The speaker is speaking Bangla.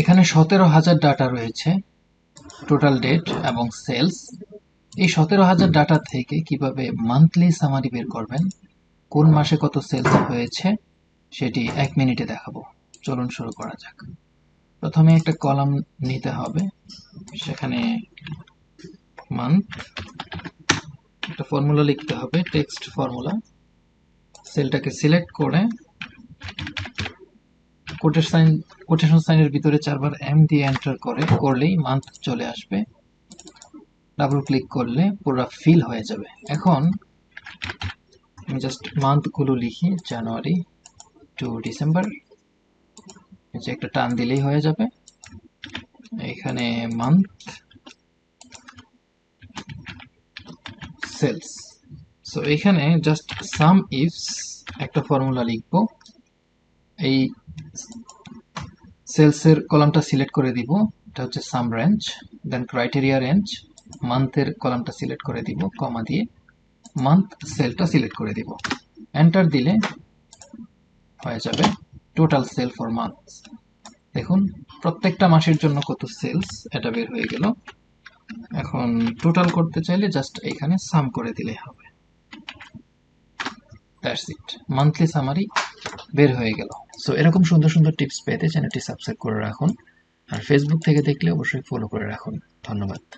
এখানে সতেরো হাজার ডাটা রয়েছে টোটাল ডেট এবং সেলস এই সতেরো হাজার ডাটা থেকে কীভাবে মান্থলি সামারি বের করবেন, কোন মাসে কত সেলস হয়েছে, সেটি এক মিনিটে দেখাবো। চলুন শুরু করা যাক। প্রথমে একটা কলাম নিতে হবে, সেখানে মান্থ একটা ফর্মুলা লিখতে হবে টেক্সট ফর্মুলা সেলটাকে সিলেক্ট করে কোটের সাইন কোটেশন সাইনের ভিতরে চারবার এম দিয়ে এন্টার করে, করলেই মান্থ চলে আসবে। ডাবল ক্লিক করলে পুরো ফিল হয়ে যাবে। এখন আমি জাস্ট মান্থগুলো লিখি জানুয়ারি টু ডিসেম্বর যে একটা টান দিলেই হয়ে যাবে। এখানে মান্থ সেলস সো এখানে জাস্ট সাম ইফস একটা ফর্মুলা লিখব। এই সেলসের কলামটা সিলেক্ট করে দিব। এটা হচ্ছে sum range, then criteria range, মান্থের কলামটা সিলেক্ট করে দিব, কমা দিয়ে মান্থ সেলটা সিলেক্ট করে দিব। এন্টার দিলে হয়ে যাবে টোটাল সেল ফর মান্থ দেখুন, প্রত্যেকটা মাসের জন্য কত সেলস এটা বের হয়ে গেল। এখন টোটাল করতে চাইলে জাস্ট এখানে সাম করে দিলে হবে। দ্যাটস ইট মান্থলি সামারি বের হয়ে গেল। সো এরকম সুন্দর সুন্দর টিপস পেতে চ্যানেলটি সাবস্ক্রাইব করে রাখুন। আর ফেসবুক থেকে দেখলে অবশ্যই ফলো করে রাখুন। ধন্যবাদ।